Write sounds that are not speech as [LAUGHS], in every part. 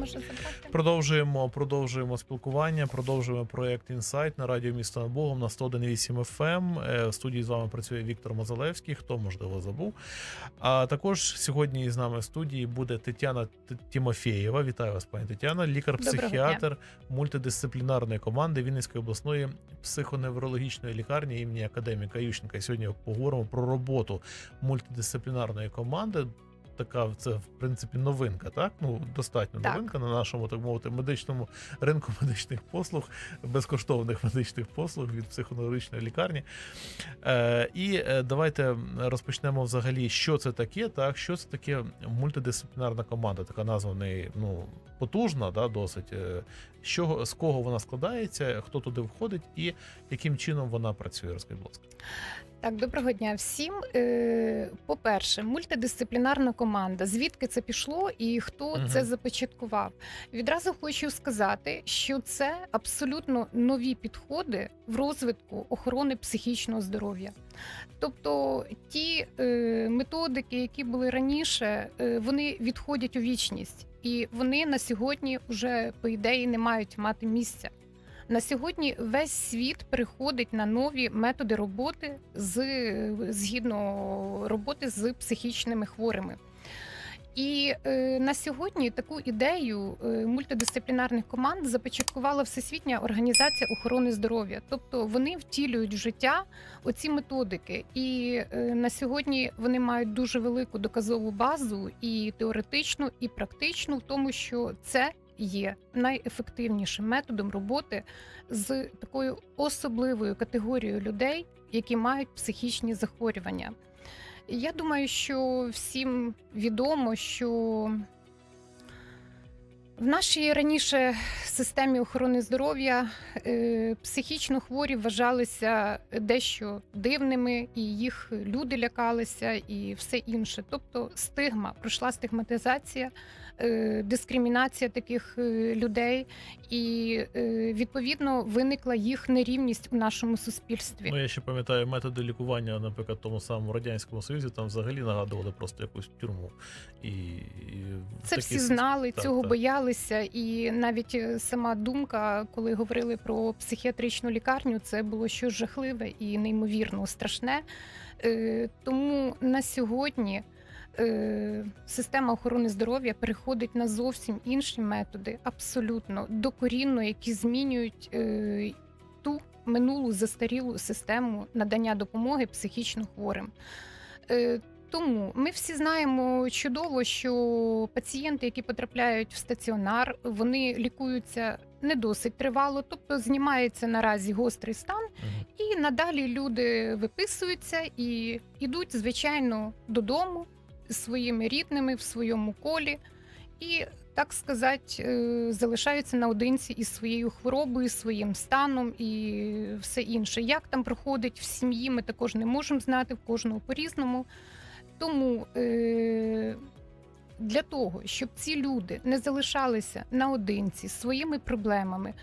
може забрати. Продовжуємо, продовжуємо спілкування, продовжуємо проект Інсайт на радіо місто над Богом на 101.8 FM. Е, В студії з вами працює Віктор Мозалевський, хто можливо забув. А також сьогодні з нами в студії буде Тетяна Т- Тімофєєва. Вітаю вас, пані Тетяна, лікар-психіатр мультидисциплінарної команди Вінницької обласної психоневрологічної лікарні імені академіка Ющенка. І Сьогодні поговоримо про роботу мультидисциплінарної команди. Така це в принципі новинка, так ну достатньо Так. новинка на нашому так мовити медичному ринку медичних послуг, безкоштовних [LAUGHS] медичних послуг від психоневрологічної лікарні. Е, і е, давайте розпочнемо взагалі, що це таке, так що це таке мультидисциплінарна команда. Така назва в неї ну потужна, да, досить. Е, З кого вона складається, хто туди входить, і яким чином вона працює? Розкажіть, будь ласка. Так, доброго дня всім. Е, По-перше, мультидисциплінарна команда. Звідки це пішло і хто Мгм. це започаткував? Відразу хочу сказати, що це абсолютно нові підходи в розвитку охорони психічного здоров'я. Тобто ті е, методики, які були раніше, вони відходять у вічність, і вони на сьогодні вже по ідеї не мають мати місця. На сьогодні весь світ приходить на нові методи роботи з згідно роботи з психічними хворими. І е, на сьогодні таку ідею е, мультидисциплінарних команд започаткувала Всесвітня організація охорони здоров'я. Тобто вони втілюють в життя оці методики. І е, на сьогодні вони мають дуже велику доказову базу, і теоретичну, і практичну, в тому, що це є найефективнішим методом роботи з такою особливою категорією людей, які мають психічні захворювання. Я думаю, що всім відомо, що в нашій раніше системі охорони здоров'я е, психічно хворі вважалися дещо дивними, і їх люди лякалися, і все інше. Тобто стигма, пройшла стигматизація, е, дискримінація таких е, людей, і відповідно виникла їх нерівність у нашому суспільстві. Ну я ще пам'ятаю методи лікування, наприклад, в тому самому радянському союзі, там взагалі нагадували просто якусь тюрму. І, і Це такий всі знали, так, цього так. боялися, і навіть е, сама думка, коли говорили про психіатричну лікарню, це було щось жахливе і неймовірно страшне. Е, Тому на сьогодні е, система охорони здоров'я переходить на зовсім інші методи, абсолютно докорінно, які змінюють ту минулу застарілу систему надання допомоги психічно хворим. Тому ми всі знаємо чудово, що пацієнти, які потрапляють в стаціонар, вони лікуються не досить тривало, тобто знімається наразі гострий стан, і надалі люди виписуються і йдуть, звичайно, додому зі своїми рідними в своєму колі, і так сказати, е, залишаються наодинці із своєю хворобою, своїм станом і все інше. Як там проходить в сім'ї, ми також не можемо знати в кожного по-різному. Тому е, для того, щоб ці люди не залишалися наодинці з своїми проблемами,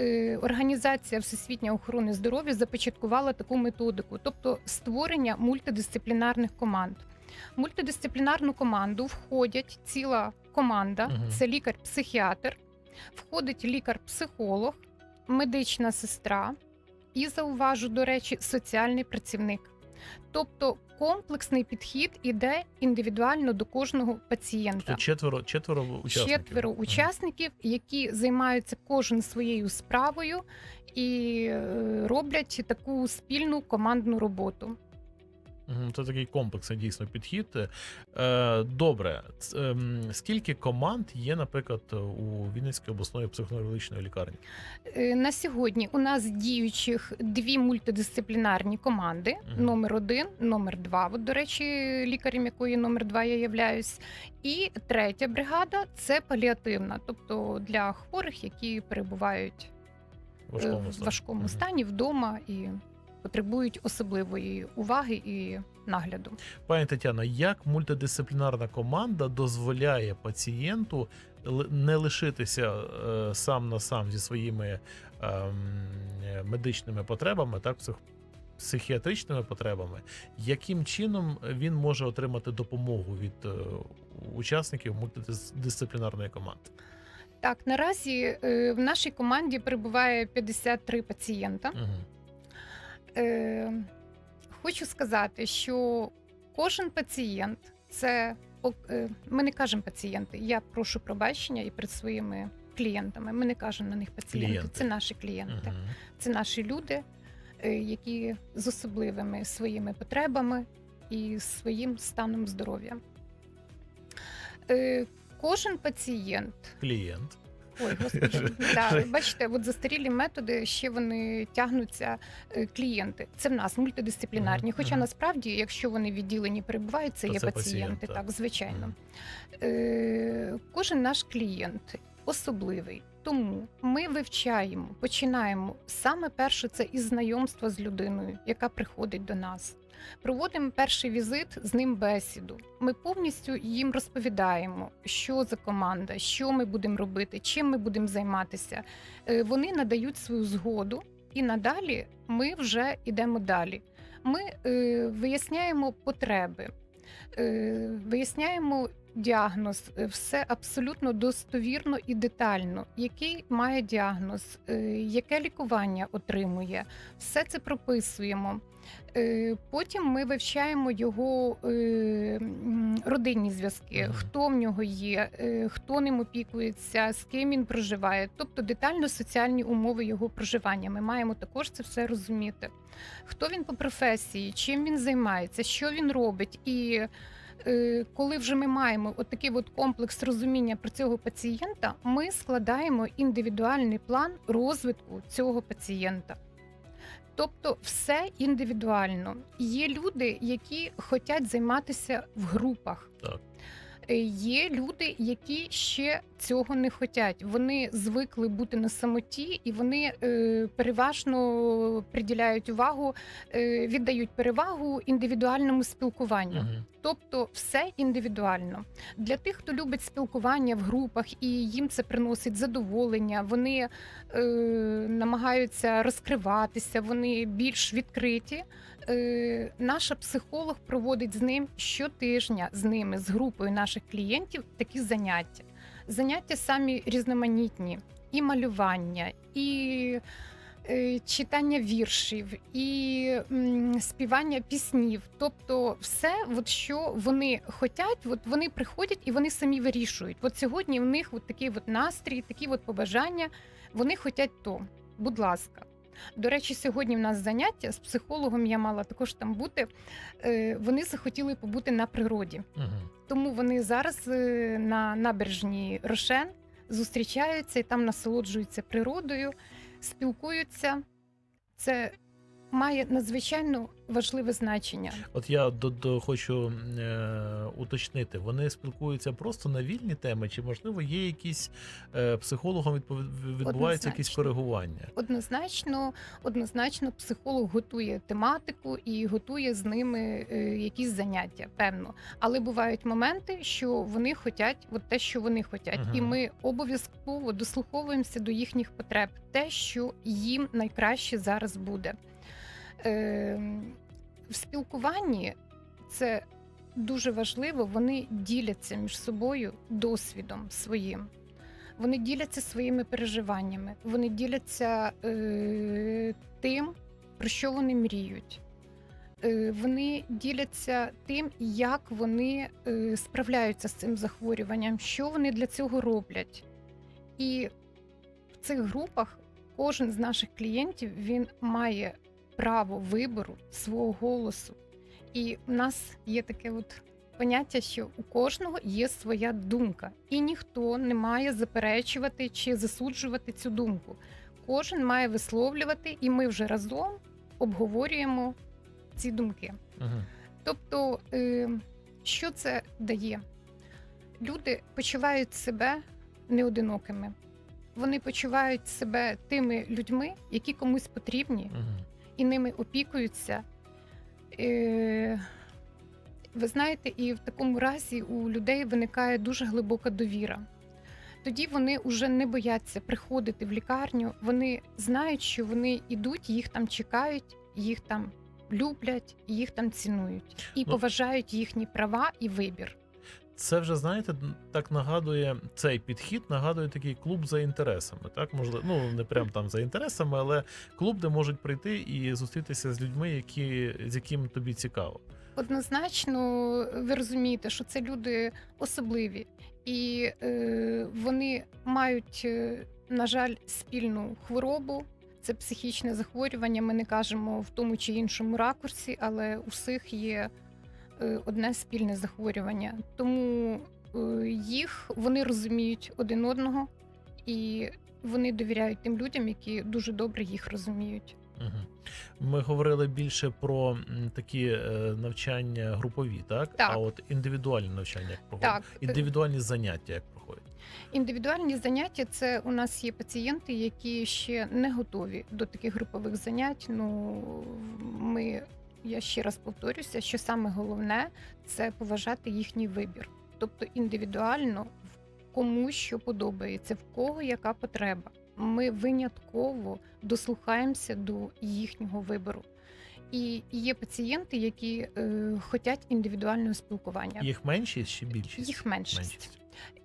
е, організація Всесвітня охорони здоров'я започаткувала таку методику, тобто створення мультидисциплінарних команд. Мультидисциплінарну команду входять ціла команда, Мгм. це лікар-психіатр, входить лікар-психолог, медична сестра і зауважу, до речі, соціальний працівник. Тобто комплексний підхід іде індивідуально до кожного пацієнта. Тобто четверо, четверо учасників. Четверо учасників, які займаються кожен своєю справою і е, роблять таку спільну командну роботу. Це такий комплексний дійсно підхід. Е, Добре, ем, скільки команд є, наприклад, у Вінницької обласної психоневрологічної лікарні? Е, На сьогодні у нас діючих дві мультидисциплінарні команди: Мгм. номер один, номер два. От, до речі, лікарем якої номер два я являюсь. І третя бригада це паліативна, тобто для хворих, які перебувають В е, важкому в важкому Мгм. стані вдома і потребують особливої уваги і нагляду. Пані Тетяно, як мультидисциплінарна команда дозволяє пацієнту не лишитися е, сам на сам зі своїми ем, е, медичними потребами, так, псих- психіатричними потребами, яким чином він може отримати допомогу від е, учасників мультидисциплінарної команди? Так, наразі е, в нашій команді перебуває 53 пацієнта. Угу. Е, хочу сказати, що кожен пацієнт це е, ми не кажемо пацієнти. Я прошу пробачення і перед своїми клієнтами. Ми не кажемо на них пацієнти. Клієнти. Це наші клієнти. Угу. Це наші люди, е, які з особливими своїми потребами і своїм станом здоров'я. Е, Кожен пацієнт Клієнт. Ой, [LAUGHS] господи, да, бачите, от застарілі методи ще вони тягнуться е, клієнти. Це в нас мультидисциплінарні. Мгм, Хоча мгм. насправді, якщо вони відділені перебувають, це То є це пацієнти, пацієнт, так. так, звичайно. Мгм. Е, Кожен наш клієнт особливий. Тому ми вивчаємо, починаємо саме перше це із знайомства з людиною, яка приходить до нас. Проводимо перший візит з ним бесіду. Ми повністю їм розповідаємо, що за команда, що ми будемо робити, чим ми будемо займатися. Е, Вони надають свою згоду, і надалі ми вже йдемо далі. Ми е, виясняємо потреби, е, виясняємо діагноз, е, все абсолютно достовірно і детально, який має діагноз, е, яке лікування отримує, все це прописуємо. Е, Потім ми вивчаємо його родинні зв'язки, хто в нього є, хто ним опікується, з ким він проживає, тобто детально соціальні умови його проживання. Ми маємо також це все розуміти. Хто він по професії, чим він займається, що він робить. І коли вже ми маємо от такий от комплекс розуміння про цього пацієнта, ми складаємо індивідуальний план розвитку цього пацієнта. Тобто все індивідуально. Є люди, які хочуть займатися в групах. Так. Е, Є люди, які ще цього не хочуть. Вони звикли бути на самоті, і вони е, переважно приділяють увагу, е, віддають перевагу індивідуальному спілкуванню. Угу. Тобто все індивідуально. Для тих, хто любить спілкування в групах і їм це приносить задоволення, вони е, намагаються розкриватися, вони більш відкриті. Е, наша психолог проводить з ним щотижня з ними, з групою наших клієнтів, такі заняття. Заняття самі різноманітні, і малювання, і е, читання віршів, і м, співання піснів. Тобто, все, от що вони хочуть, от вони приходять і вони самі вирішують. От сьогодні в них от такий от настрій, такі от побажання. Вони хочуть то. Будь ласка. До речі, сьогодні в нас заняття з психологом. Я мала також там бути. Е, Вони захотіли побути на природі. Угу. Тому вони зараз е, на набережні Рошен зустрічаються і там насолоджуються природою, спілкуються. Це має надзвичайно важливе значення. От я до, до хочу е, уточнити, вони спілкуються просто на вільні теми, чи можливо є якісь е, психологом відбуваються якісь коригування? Однозначно, однозначно, психолог готує тематику і готує з ними е, якісь заняття, певно. Але бувають моменти, що вони хочуть от те, що вони хочуть, Мгм. і ми обов'язково дослуховуємося до їхніх потреб, те, що їм найкраще зараз буде. Е, в спілкуванні це дуже важливо. Вони діляться між собою досвідом своїм. Вони діляться своїми переживаннями, вони діляться е, тим, про що вони мріють. Е, вони діляться тим, як вони е, справляються з цим захворюванням, що вони для цього роблять. І в цих групах кожен з наших клієнтів він має право вибору свого голосу. І в нас є таке от поняття, що у кожного є своя думка, і ніхто не має заперечувати чи засуджувати цю думку. Кожен має висловлювати, і ми вже разом обговорюємо ці думки. Угу. Тобто, е, що це дає? Люди почувають себе неодинокими. Вони почувають себе тими людьми, які комусь потрібні, Угу. І ними опікуються. Е, ви знаєте, і в такому разі у людей виникає дуже глибока довіра. Тоді вони вже не бояться приходити в лікарню. Вони знають, що вони йдуть, їх там чекають, їх там люблять, їх там цінують і Ну, поважають їхні права і вибір. Це вже знаєте, так нагадує цей підхід, нагадує такий клуб за інтересами. Так, можливо, ну не прям там за інтересами, але клуб, де можуть прийти і зустрітися з людьми, які з яким тобі цікаво. Однозначно, ви розумієте, що це люди особливі, і е, вони мають, е, на жаль, спільну хворобу. Це психічне захворювання. Ми не кажемо в тому чи іншому ракурсі, але у всіх є одне спільне захворювання. Тому е, їх вони розуміють один одного і вони довіряють тим людям, які дуже добре їх розуміють. Ми говорили більше про такі е, навчання групові, так? Так. А от індивідуальні навчання як проходять? Так, е, Індивідуальні заняття як проходять? Індивідуальні заняття це у нас є пацієнти, які ще не готові до таких групових занять. Ну ми я ще раз повторюся, що саме головне це поважати їхній вибір, тобто індивідуально кому що подобається, в кого яка потреба. Ми винятково дослухаємося до їхнього вибору. І є пацієнти, які е, хочуть індивідуального спілкування. Їх меншість чи більшість? Їх меншість.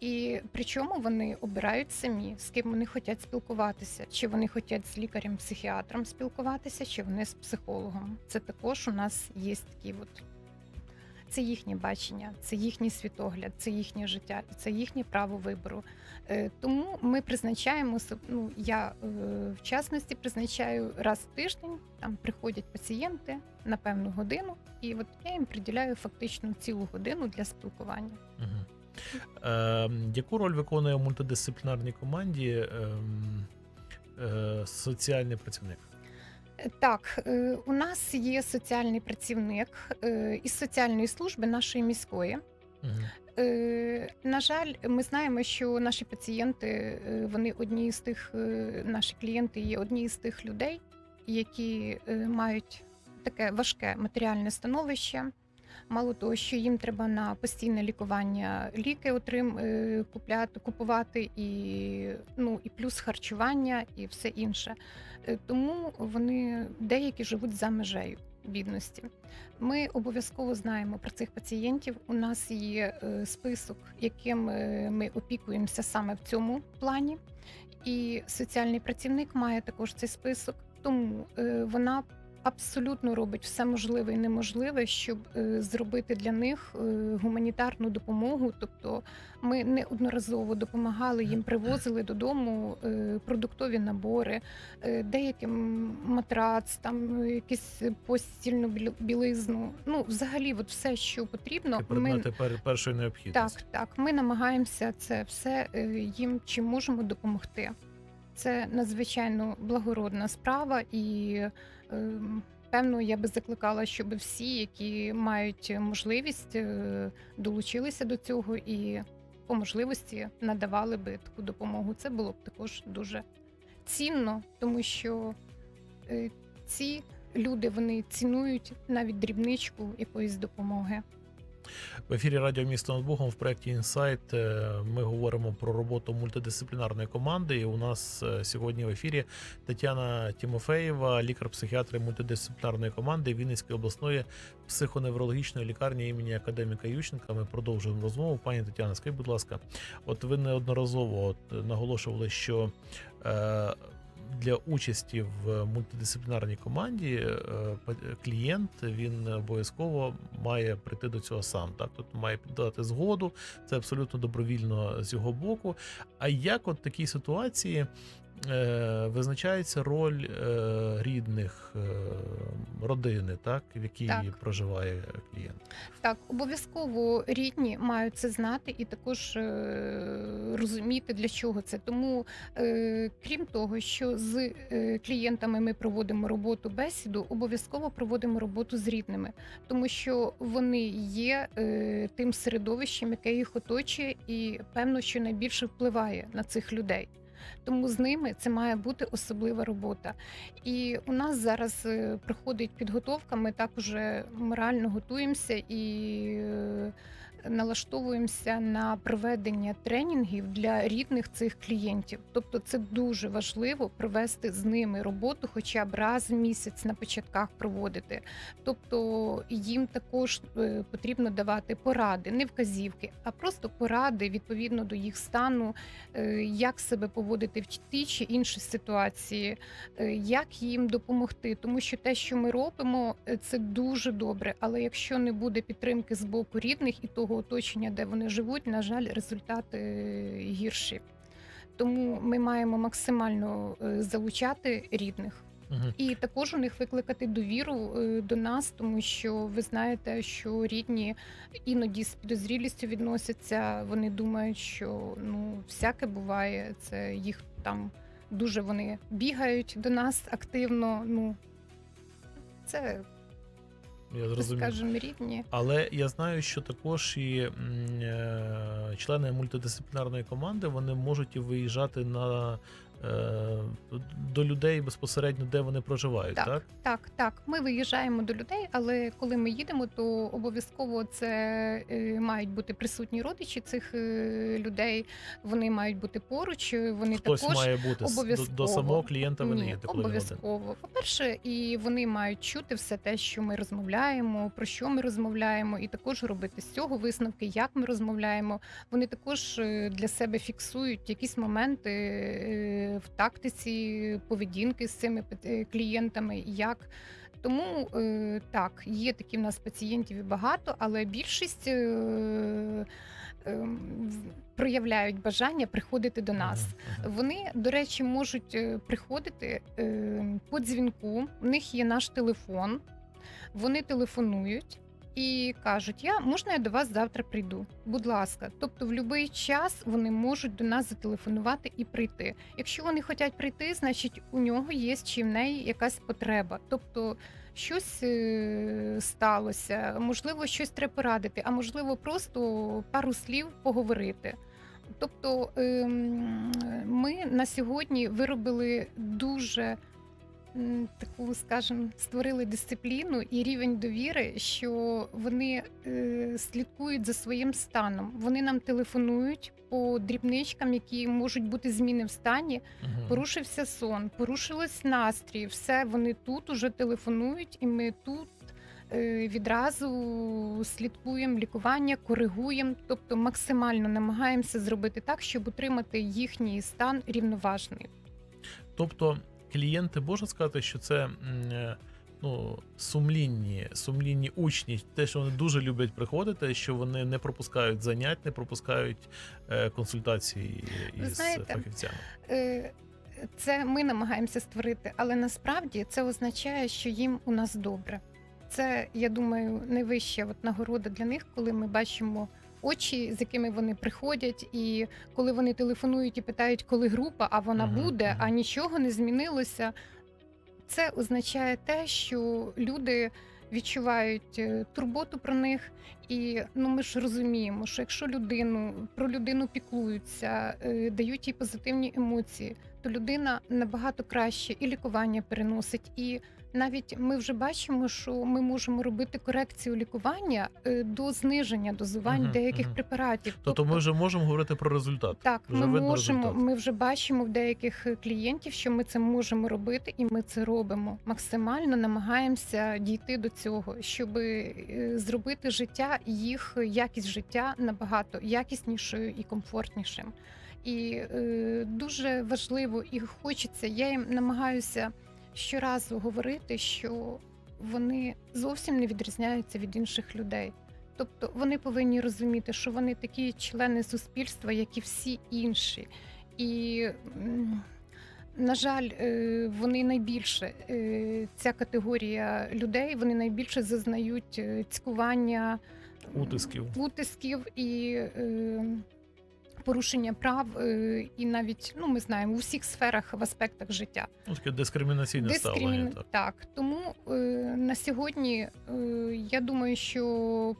І причому вони обирають самі, з ким вони хочуть спілкуватися, чи вони хочуть з лікарем-психіатром спілкуватися, чи вони з психологом. Це також у нас є такі от. Це їхнє бачення, це їхній світогляд, це їхнє життя, це їхнє право вибору. Е, Тому ми призначаємо ну, я е, в частності призначаю раз в тиждень. Там приходять пацієнти на певну годину, і от я їм приділяю фактично цілу годину для спілкування. Угу. Е, яку роль виконує в мультидисциплінарній команді ем, е, соціальний працівник? Так, е, у нас є соціальний працівник е, із соціальної служби нашої міської. Угу. Е, На жаль, ми знаємо, що наші пацієнти е, вони одні з тих, е, наші клієнти є одні з тих людей, які е, мають таке важке матеріальне становище. Мало того, що їм треба на постійне лікування ліки отрим е, купляти, купувати, і ну і плюс харчування, і все інше. Е, Тому вони деякі живуть за межею бідності. Ми обов'язково знаємо про цих пацієнтів. У нас є е, список, яким ми опікуємося саме в цьому плані. І соціальний працівник має також цей список, тому вона абсолютно робить все можливе і неможливе, щоб е, зробити для них е, гуманітарну допомогу. Тобто ми неодноразово допомагали їм, привозили додому е, продуктові набори, деяким матрац, там якісь постільну білизну. Ну, взагалі, от все, що потрібно, Це предмети пер- першої необхідності. так, так. Ми намагаємося це все їм чим можемо допомогти. Це надзвичайно благородна справа, і певно, я би закликала, щоб всі, які мають можливість, е, долучилися до цього і по можливості надавали би таку допомогу. Це було б також дуже цінно, тому що е, ці люди вони цінують навіть дрібничку якоїсь допомоги. В ефірі Радіо місто над Богом в проєкті Інсайт е, ми говоримо про роботу мультидисциплінарної команди. І у нас е, сьогодні в ефірі Тетяна Тімофеєва, лікар-психіатр мультидисциплінарної команди Вінницької обласної психоневрологічної лікарні імені академіка Ющенка. Ми продовжуємо розмову. Пані Тетяна, скажіть, будь ласка, от ви неодноразово от наголошували, що е, для участі в мультидисциплінарній команді е, клієнт він обов'язково має прийти до цього сам. Так, тобто має дати згоду, це абсолютно добровільно з його боку. А як от такій ситуації визначається роль е, рідних е, родини, так, в якій Так. проживає клієнт? Так, обов'язково рідні мають це знати і також е, розуміти, для чого це. Тому, е, крім того, що з е, клієнтами ми проводимо роботу бесіду, обов'язково проводимо роботу з рідними, тому що вони є е, тим середовищем, яке їх оточує, і певно, що найбільше впливає на цих людей. Тому з ними це має бути особлива робота. І у нас зараз е, проходить підготовка. Ми так уже морально готуємося і е, налаштовуємося на проведення тренінгів для рідних цих клієнтів. Тобто, це дуже важливо провести з ними роботу, хоча б раз в місяць на початках проводити. Тобто їм також е, потрібно давати поради, не вказівки, а просто поради відповідно до їх стану, е, як себе поводити в тій чи іншій ситуації, е, як їм допомогти. Тому що те, що ми робимо, це дуже добре. Але якщо не буде підтримки з боку рідних і того оточення, де вони живуть, на жаль, результати е, гірші. Тому ми маємо максимально е, залучати рідних. І також у них викликати довіру е, до нас, тому що ви знаєте, що рідні іноді з підозрілістю відносяться. Вони думають, що ну всяке буває. Це їх там дуже вони бігають до нас активно. Ну це Я зрозумів. скажімо, рівні. Але я знаю, що також і е, члени мультидисциплінарної команди вони можуть і виїжджати на до людей безпосередньо, де вони проживають, так? Так. Так, так, ми виїжджаємо до людей, але коли ми їдемо, то обов'язково це е, мають бути присутні родичі цих е, людей. Вони мають бути поруч. е, Вони Хтось також має бути з- до, до самого клієнта. Ви Ні, він один. обов'язково. По-перше, і вони мають чути все те, що ми розмовляємо, про що ми розмовляємо, і також робити з цього висновки, як ми розмовляємо. Вони також е, для себе фіксують якісь моменти е, в тактиці поведінки з цими е, клієнтами. Як тому е, так, є такі в нас пацієнтів і багато, але більшість е, проявляють бажання приходити до нас. Вони, до речі, можуть приходити по дзвінку. У них є наш телефон. Вони телефонують і кажуть: Я можна я до вас завтра прийду? Будь ласка. Тобто, в будь-який час вони можуть до нас зателефонувати і прийти. Якщо вони хочуть прийти, значить у нього є чи в неї якась потреба. Тобто щось е, сталося, можливо, щось треба порадити, а можливо, просто пару слів поговорити. Тобто ем, ми на сьогодні виробили дуже таку, скажімо, створили дисципліну і рівень довіри, що вони е, слідкують за своїм станом. Вони нам телефонують по дрібничкам, які можуть бути зміни в стані. Мгм. Порушився сон, порушилось настрій. Все вони тут уже телефонують, і ми тут. е, Відразу слідкуємо лікування, коригуємо, тобто максимально намагаємося зробити так, щоб утримати їхній стан рівноважний. Тобто клієнти можна сказати, що це е, ну, сумлінні, сумлінні учні, те, що вони дуже люблять приходити, що вони не пропускають занять, не пропускають е, консультації із знаєте, фахівцями. Е, Це ми намагаємося створити, але насправді це означає, що їм у нас добре. Це, я думаю, найвища от нагорода для них, коли ми бачимо очі, з якими вони приходять, і коли вони телефонують і питають, коли група, а вона Мгм, буде, мгм. а нічого не змінилося. Це означає те, що люди відчувають е, турботу про них, і ну ми ж розуміємо, що якщо людину про людину піклуються, е, дають їй позитивні емоції, то людина набагато краще і лікування переносить. І навіть ми вже бачимо, що ми можемо робити корекцію лікування е, до зниження дозувань Мгм, деяких мгм. препаратів. Тобто ми вже можемо говорити про результат. Так, Вже ми можемо. результат. Ми вже бачимо в деяких е, клієнтів, що ми це можемо робити, і ми це робимо. Максимально намагаємося дійти до цього, щоб зробити життя їх якість життя набагато якіснішою і комфортнішим. І е, дуже важливо і хочеться. Я їм намагаюся щоразу говорити, що вони зовсім не відрізняються від інших людей. Тобто вони повинні розуміти, що вони такі члени суспільства, як і всі інші. І, на жаль, е, вони найбільше, е, ця категорія людей, вони найбільше зазнають е, цькування, Утисків. утисків і порушення прав, е, і навіть ну ми знаємо у всіх сферах в аспектах життя. Ну, таке дискримінаційне ставлення. Так. Так, тому е, на сьогодні е, я думаю, що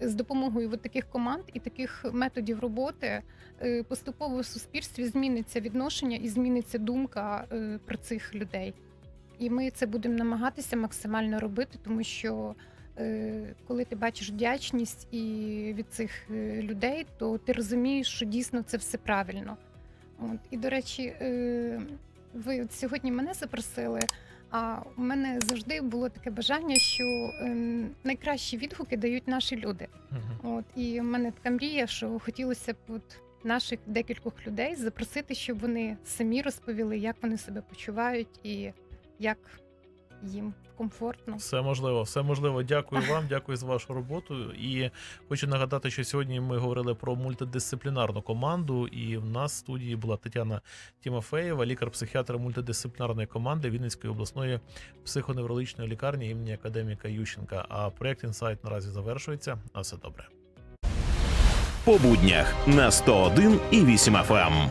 з допомогою от таких команд і таких методів роботи е, поступово в суспільстві зміниться відношення і зміниться думка е, про цих людей. І ми це будемо намагатися максимально робити, тому що коли ти бачиш вдячність і від цих е, людей, то ти розумієш, що дійсно це все правильно. От. І, до речі, е, ви от сьогодні мене запросили. А у мене завжди було таке бажання, що ем, найкращі відгуки дають наші люди. Мгм. От і в мене така мрія, що хотілося б от наших декількох людей запросити, щоб вони самі розповіли, як вони себе почувають і як їм комфортно. Все можливо, все можливо. Дякую вам, [LAUGHS] дякую за вашу роботу. І хочу нагадати, що сьогодні ми говорили про мультидисциплінарну команду. І в нас в студії була Тетяна Тімофеєва, лікар-психіатр мультидисциплінарної команди Вінницької обласної психоневрологічної лікарні імені академіка Ющенка. А проект інсайт наразі завершується. На все добре. по буднях на 101 і 8 FM.